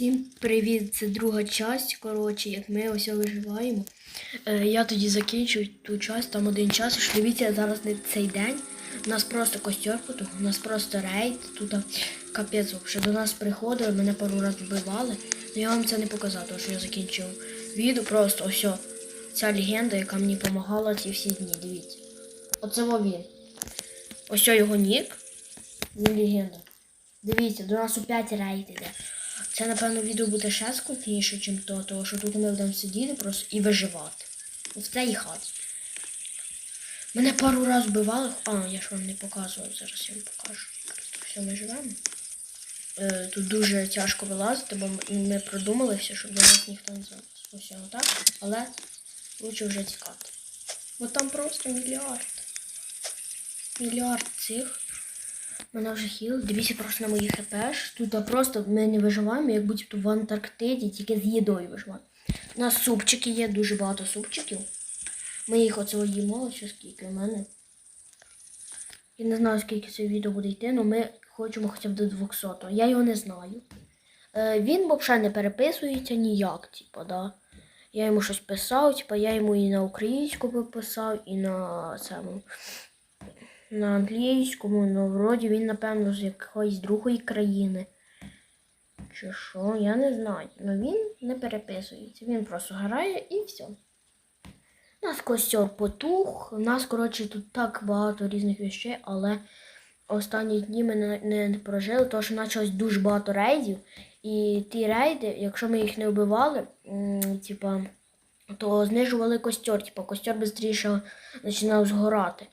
Всім привіт! Це друга часть. Коротше, як ми ось виживаємо. Е, я тоді закінчу ту часть, там один час. І дивіться, зараз не цей день. У нас просто костер у нас просто рейд. Тут капець, що до нас приходили, мене пару разів вбивали. Ну я вам це не показав, тому що я закінчив відео. Просто ось ця легенда, яка мені допомагала ці всі дні. Дивіться. Оце во він. Ось його нік. Він легенда. Дивіться, до нас 5 рейд іде. Це, напевно, відео буде ще складніше, ніж то, тому що тут ми будемо сидіти просто і виживати. В цій хаті. Мене пару разів вбивали. А, я ж вам не показував, зараз я вам покажу. Все, ми живемо. Е, тут дуже тяжко вилазити, бо ми- продумали все, щоб до нас ніхто не. Ось отак. Але лучше вже тікати. Бо там просто мільярд. Мільярд цих. Мене вже хіл. Дивіться просто на мої хп. Тут просто ми не виживаємо, як будь-то в Антарктиді, тільки з їдою виживаємо. У нас супчики є, дуже багато супчиків. Ми їх оце їмо, ось скільки у мене. Я не знаю, скільки це відео буде йти, але ми хочемо хоча б до 200. Я його не знаю. Е, він взагалі не переписується ніяк, типу, да. Я йому щось писав, типу, я йому і на українську писав, і на цьому на англійському, ну вроді він, напевно, з якоїсь другої країни. Чи що, я не знаю. Ну він не переписується. Він просто грає і все. У нас костер потух. У нас, коротше, тут так багато різних вещей, але останні дні ми не, не прожили, тому що почалось дуже багато рейдів. І ті рейди, якщо ми їх не вбивали, типа, то знижували костер. Типа костер швидше починав згорати.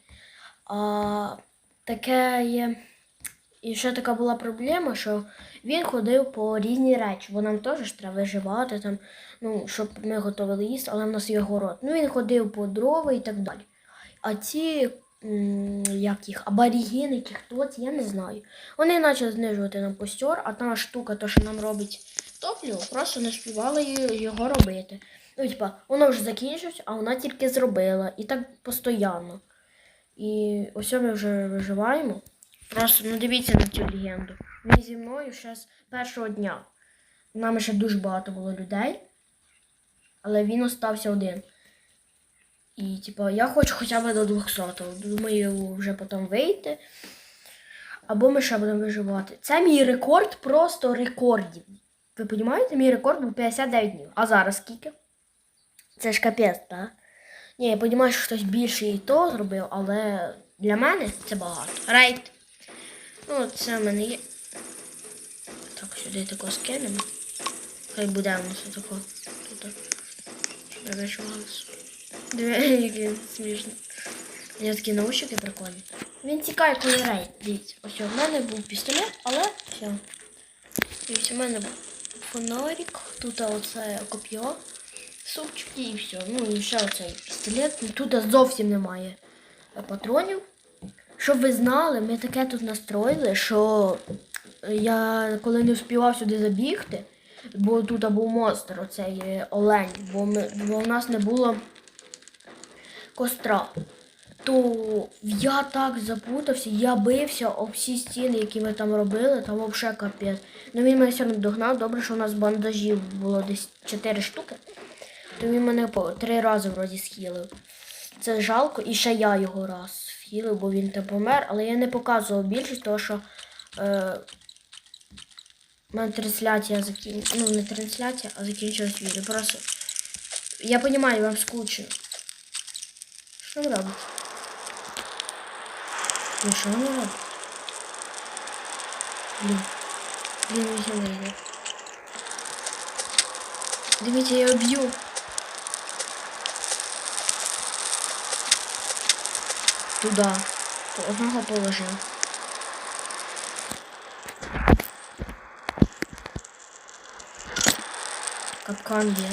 А таке є. І ще така була проблема, що він ходив по різні речі, бо нам теж треба виживати, там, ну, щоб ми готували їсти, але в нас є город. Ну він ходив по дрова і так далі. А ці, як їх, аборігени, чи хто це, я не знаю. Вони почали знижувати нам костер, а та штука, то, що нам робить топливо, просто не співали його робити. Ну, типа, воно вже закінчилось, а вона тільки зробила. І так постійно. І ось ми вже виживаємо. Просто ну дивіться на цю легенду. Він зі мною ще з першого дня. З нами ще дуже багато було людей, але він остався один. І, типу, я хочу хоча б до 200. Думаю, вже потім вийти. Або ми ще будемо виживати. Це мій рекорд, просто рекордів. Ви розумієте, мій рекорд був 59 днів. А зараз скільки? Це ж капець, так? Ні, я розумію, що хтось більше і то зробив, але для мене це багато. Рейд. Ну, це в мене є. Так, сюди тако скинемо. Хай буде у нас тако тут. Диви, який смішно. У нього такі наушники прикольні. Він тікає, коли рейд. Дивіться. Ось у мене був пістолет, але все. Дивіться, у мене був фонарик. Тут оце коп'є супчики і все. Ну і ще оцей пістолет. Ну, Тут зовсім немає патронів. Щоб ви знали, ми таке тут настроїли, що я коли не встигав сюди забігти, бо тут був монстр, оцей е, олень, бо, ми, бо в нас не було костра. То я так запутався, я бився об всі стіни, які ми там робили, там взагалі капець. Ну він мене все одно догнав, добре, що у нас бандажів було десь 4 штуки. То він мене по три рази вроді схилив. Це жалко, і ще я його раз схилив, бо він там помер, але я не показував більшість, тому що е, мене трансляція закінчилася. Ну, не трансляція, а закінчилась відео. Просто я розумію, вам скучно. Що ви робите? Ну, що вони роблять? Блін. Блін, не йде. Дивіться, я б'ю. Туда. Одного положив. Капкан є.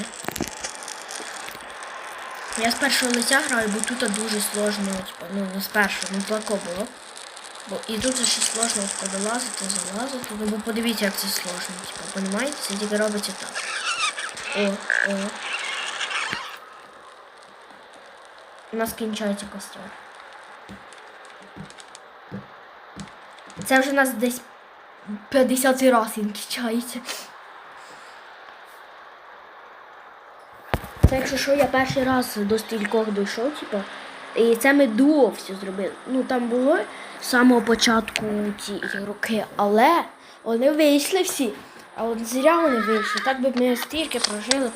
Я з першого лиця граю, бо тут дуже сложно, типу, ну не з першого, ну тако було. Бо і тут ще сложно от вилазити, залазити. Ну бо подивіться, як це сложно, типу, понімаєте? Це тільки робиться так. О, о. У нас кінчається костер. Це вже у нас десь 50 раз він кічається. Це якщо що, я перший раз до стількох дійшов, типу. І це ми дуо все зробили. Ну там було з самого початку ці роки, але вони вийшли всі. А от зря вони вийшли. Так би ми стільки прожили.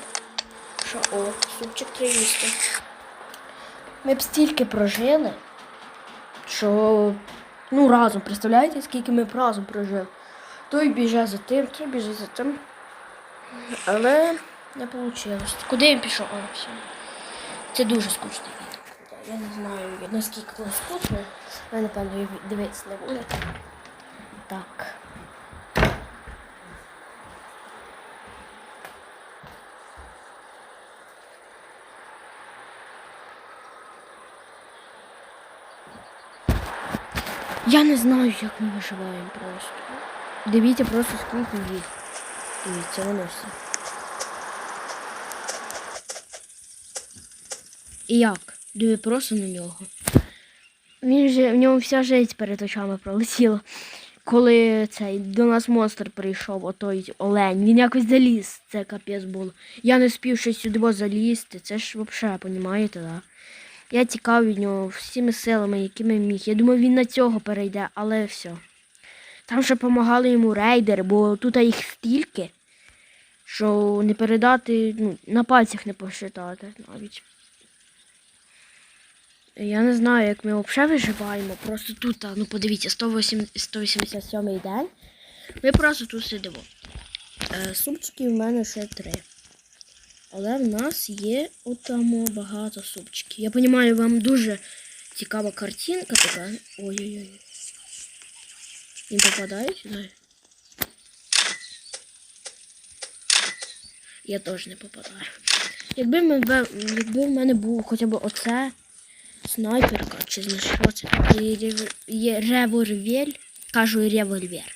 Що о, супчик тривісти. Ми б стільки прожили, що ну разом, представляєте, скільки ми разом прожили. Той біже за тим, той біже за тим. Але не вийшло. Куди він пішов? О, все. Це дуже скучно. Я не знаю, наскільки воно скучно. Ви, напевно, дивитися не буде. Так. Я не знаю, як ми виживаємо просто. Дивіться просто скільки їх. Дивіться, воно все. І як? Диви просто на нього. Він же, в ньому вся життя перед очами пролетіла. Коли цей до нас монстр прийшов, отой олень, він якось заліз, це капець було. Я не спів щось сюди залізти. Це ж взагалі, понімаєте, да? Я тікав від нього всіми силами, якими міг. Я думав, він на цього перейде, але все. Там ще допомагали йому рейдери, бо тут їх стільки, що не передати, ну, на пальцях не посчитати навіть. Я не знаю, як ми взагалі виживаємо. Просто тут, ну подивіться, 108, 187 день. Ми просто тут сидимо. Е, супчиків в мене ще три. Але в нас є отамо багато супчиків. Я розумію, вам дуже цікава картинка така. Ой-ой-ой. Він попадає сюди? Я теж не попадаю. Якби, ми, якби в мене був хоча б оце снайперка, чи не що це? Револьвер. Кажу револьвер.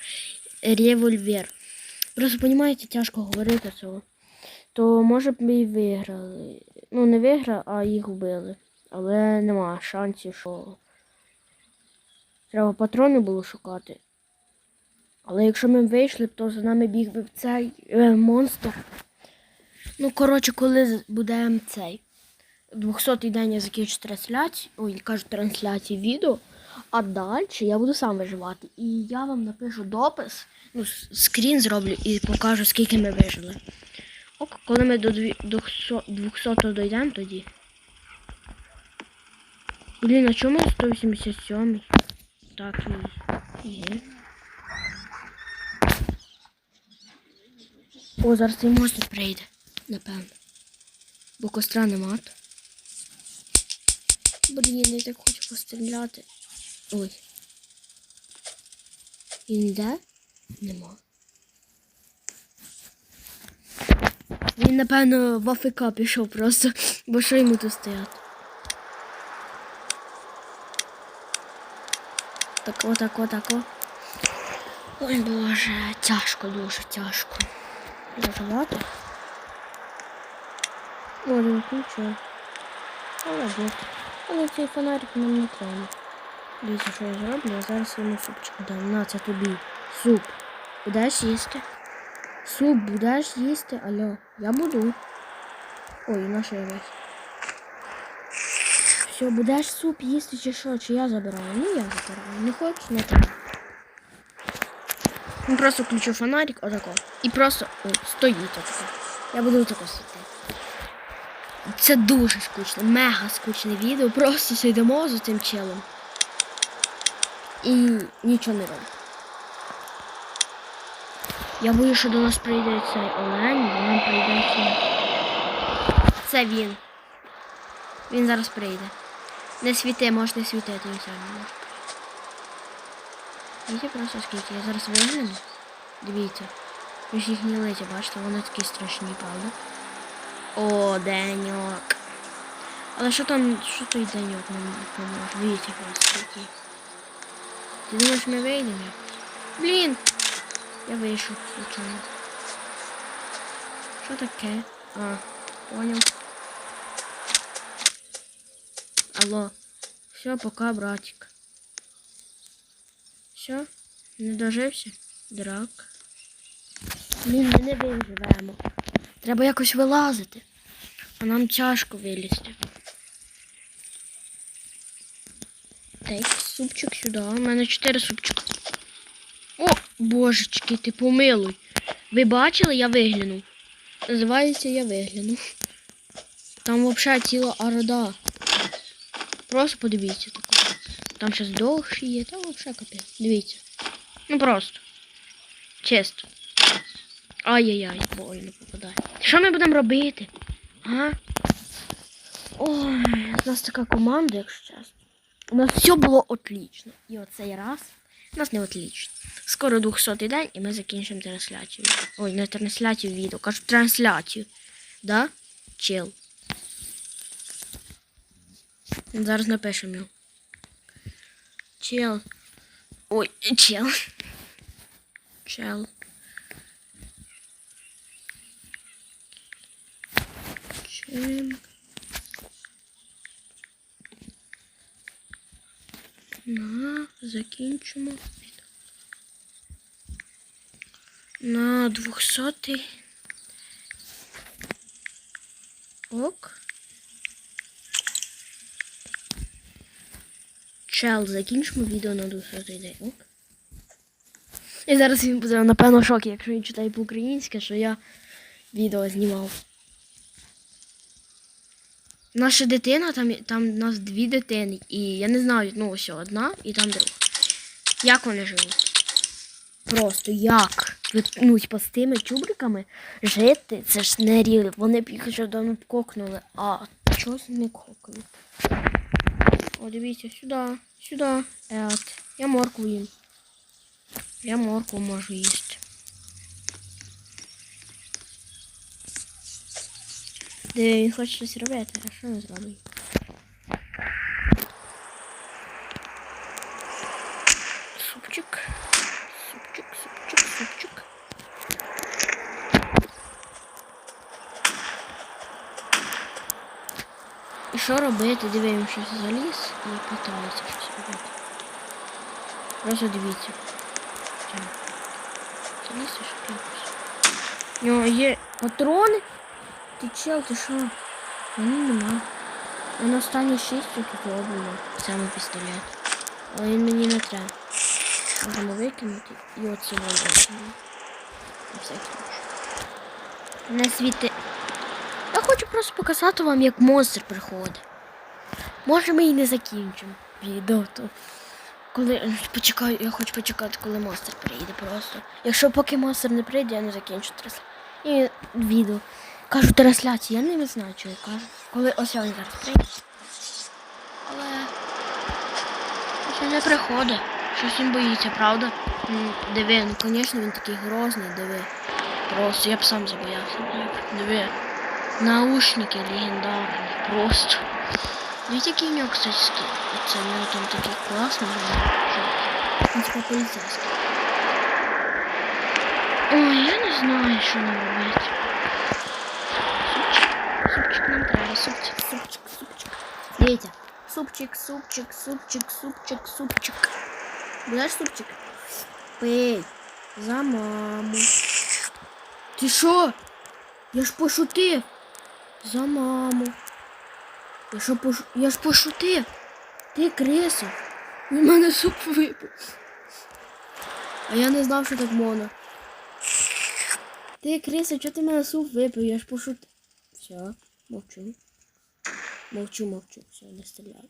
Револьвер. Просто, розумієте, тяжко говорити цього. То може б ми і виграли. Ну, не виграли, а їх вбили. Але нема шансів, що. Треба патрони було шукати. Але якщо ми вийшли то за нами біг би цей е, монстр. Ну, коротше, коли буде цей 200-й день я закінчу трансляцію, ой, кажу трансляцію відео, а далі я буду сам виживати. І я вам напишу допис, ну, скрін зроблю і покажу, скільки ми вижили. Ок, коли ми до 200 дійдемо тоді. Блін, а чому 187? Так є. О, зараз цей монстр прийде, напевно. Бо костра нема. Блін, я так хочу постріляти. Ой. Він йде? Нема. Він, напевно, в АФК пішов просто, бо що йому тут стояти. Так, отак, отак, о. Ой, боже, тяжко, дуже тяжко. Заживати. О, не включив. Молодець. Але цей фонарик нам не треба. Дивіться, що я зроблю, я зараз йому супчик дам. На, це тобі. Суп. Будеш їсти? Суп будеш їсти? Алло, я буду. Ой, на що я. Все, будеш суп їсти чи що? Чи я забираю? Ну я забираю. Не хочеш, не треба. Ну, просто включу фонарик отако. І просто ой, стоїть отако. Я буду отако сидіти. Це дуже скучне, мега скучне відео. Просто сидимо з цим челом. І нічого не робимо. Я боюсь, що до нас прийде цей олень, бо нам прийде цей. Це він. Він зараз прийде. Не світи, можеш не світити, він все. Дивіться просто скільки. Я зараз вигляну. Дивіться. Ви ж їхні лиця, бачите, вони такі страшні, правда? О, деньок. Але що там, що той деньок нам допоможе? Дивіться просто скільки. Ти думаєш, ми вийдемо? Блін! Я вийшов, случайно. Що таке? А, понял. Алло. Все, пока, братик. Все? Не дожився? Драк. Блін, ми не виживемо. Треба якось вилазити. А нам тяжко вилізти. Так, супчик сюди. У мене чотири супчика. Божечки, ти помилуй. Ви бачили, я виглянув. Називається я виглянув. Там взагалі ціла орда. Просто подивіться таке. Там щось довше є, там взагалі капець. Дивіться. Ну просто. Чисто. Ай-яй-яй, больно попадає. Що ми будемо робити? А? Ой, у нас така команда, якщо чесно. У нас все було отлично. І оцей раз у нас не отлично. Скоро 200 день і ми закінчимо трансляцію. Ой, не трансляцію відео, кажу трансляцію. Да? Чел. Зараз напишемо його. Чел. Ой, чел. Чел. Чел. На, закінчимо. На 200. Ок. Чел, закінчимо відео на 200 день. Ок. І зараз він буде напевно в шокі, якщо він читає по-українськи, що я відео знімав. Наша дитина, там, там у нас дві дитини. І я не знаю, ну ось одна і там друга. Як вони живуть? Просто як? Ну, типа, з тими чубриками жити, це ж не рілі. Вони б їх вже давно кокнули, а чогось не кокнули. О, дивіться, сюди, сюди. Ет. Я моркву їм. Я моркву можу їсти. Де він хоче щось робити, а що він зробить? Супчик. Супчик, супчик, супчик. І що робити? Диви, він щось заліз і питається щось робити. Просто дивіться. Заліз і якось. У нього є патрони. Ти чел, ти що? Мені нема. Воно останні шість тут зроблено. Саме пістолет. Але він мені не треба. Можемо викинути і оце викинемо. На світи. Я хочу просто показати вам, як монстр приходить. Може ми і не закінчимо відео, то коли почекаю, я хочу почекати, коли монстр прийде просто. Якщо поки монстр не прийде, я не закінчу трансляцію. І відео. Кажу трансляцію, я не я кажу. Коли ось він зараз прийде. Але ще не приходить. Щось він боїться, правда? Диви, ну звісно він такий грозний, диви. Просто я б сам забоявся. Диви. Наушники легендарні. Просто. Дивіться, який у нього, кстати, скін. Оце у нього там такий класний. Він типа поліцейський. Ой, я не знаю, що нам робити. Супчик, супчик нам треба. Супчик, супчик, супчик. Дивіться. Супчик, супчик, супчик, супчик, супчик. Будеш супчик? Пий. За маму. Ти що? Я ж пошутив. За маму. Я, що пош... я ж пошутив. Ти криса. Він мене суп випив. А я не знав, що так можна. Ти криса, чого ти мене суп випив? Я ж пошутив. Все, мовчу. Мовчу, мовчу. Все, не стріляй.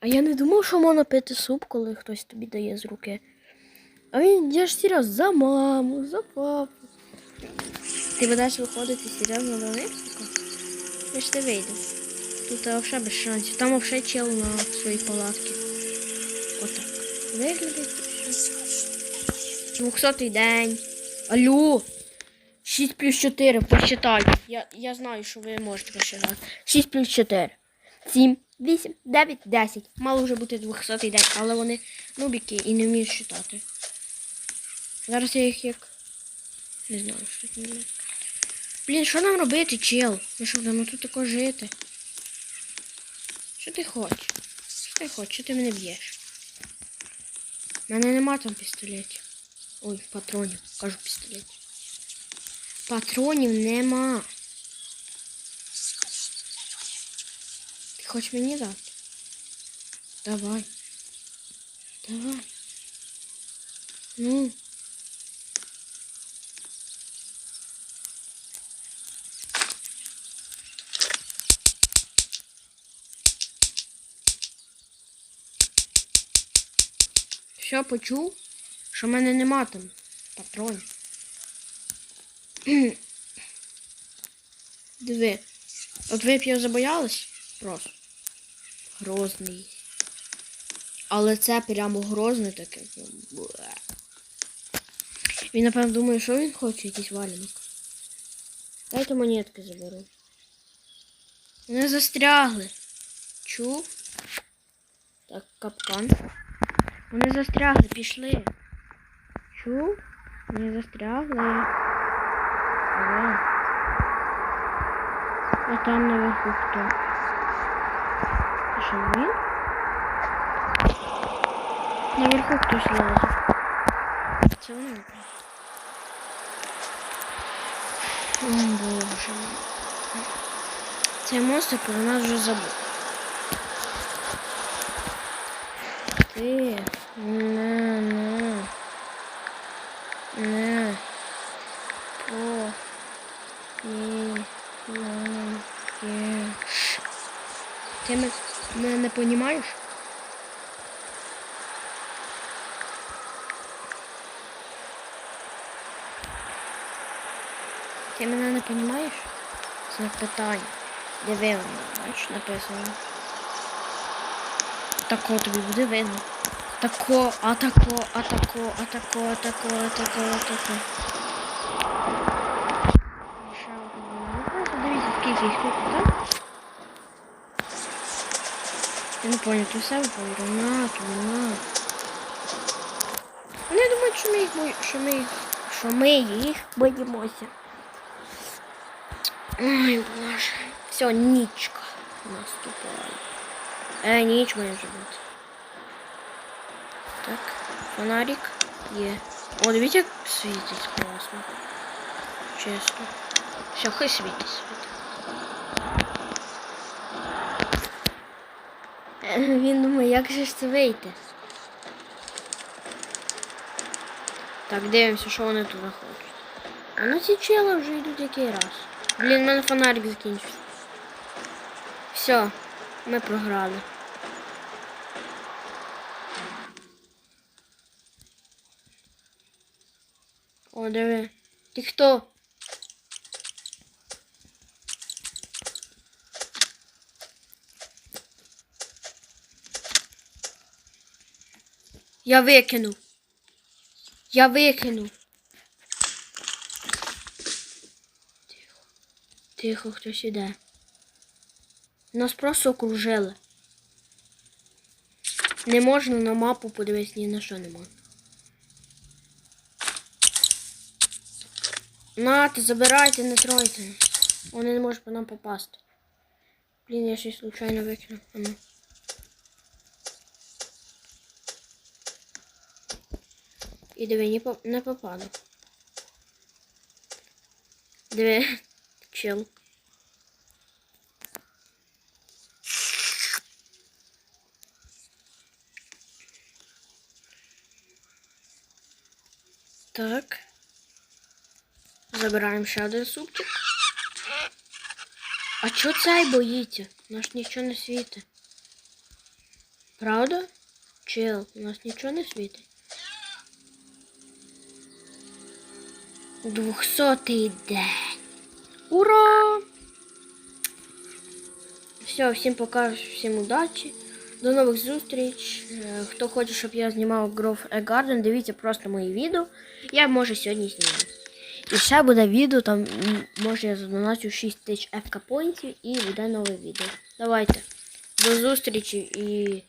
А я не думав, що можна пити суп, коли хтось тобі дає з руки. А він, я ж серйозно, за маму, за папу. Ти будеш виходити серйозно до них? Я ж не вийду. Тут взагалі без шансів. Там взагалі чел на своїй палатці. Отак. Виглядить і все. 200 день. Алло. 6 плюс 4, посчитай. Я, я знаю, що ви можете посчитати. 6 плюс 4. 7, 8, 9, 10. Мало вже бути 200 день, але вони нубіки і не вміють считати. Зараз я їх як. Не знаю, що з ними. Блін, що нам робити, чел? Ми що будемо тут тако жити? Що ти хочеш? Що ти хочеш? Що ти мене б'єш? У мене нема там пістолетів. Ой, патронів, кажу пістолетів. Патронів нема. Ти хочеш мені дати? Давай. Давай. Ну. Все почув, що в мене нема там патронів. Диви. От ви б його забоялись? Просто. Грозний. Але це прямо грозне таке. Він, напевно, думає, що він хоче, якийсь валянок. Дайте монетки заберу. Вони застрягли. Чув? Так, капкан. Вони застрягли, пішли. Чув? Вони застрягли. Ага. А там наверху хто? Це що він? Наверху хтось лазить. Це вони. напевно. О, Боже. мій. Цей монстр про нас вже забув. Ти не не не по ні єш. Ти ме- мене не понімаєш? Ти мене не понімаєш? Знак питання. Диви воно, бачиш, написано. Тако тобі буде видно. Тако, атако, атако, атако, атако, атако, атако. Ще одне. Ну, просто дивіться, скільки їх тут, так? Я не понял, ти все виходить? Гранат, гранат. Вони думають, що ми їх бої... що ми їх... що ми їх боїмося. Ой, боже. Все, нічка наступає. Е, ніч має вже бути. Так, фонарик є. О, дивіться, як світить класно. Чесно. Все, хай світить, світить. Він думає, як же ж це вийти? Так, дивимося, що вони тут хочуть. А ну ці чели вже йдуть який раз. Блін, в мене фонарик закінчився. Все, ми програли. О, диви. Ти хто? Я викинув. Я викинув. Тихо. Тихо, хтось іде. Нас просто окружили. Не можна на мапу подивитися ні на що не можна. Нате, забирайте, не тройте. Вони не можуть по нам попасти. Блін, я щось случайно викинув. А ну. І диви, не, по- не попаду. Диви, чел. Так. Забираємо ще один супчик. А чого цей боїться? У нас нічого не світить. Правда? Чел, у нас нічого не світить. Двохсотий день. Ура! Все, всім пока, всім удачі. До нових зустріч. Е, Хто хоче, щоб я знімав Grove A Garden, дивіться просто мої відео. Я може сьогодні зніму. І ще буде відео, там м, може я задоначу 6 тисяч FK поінтів і буде нове відео. Давайте. До зустрічі і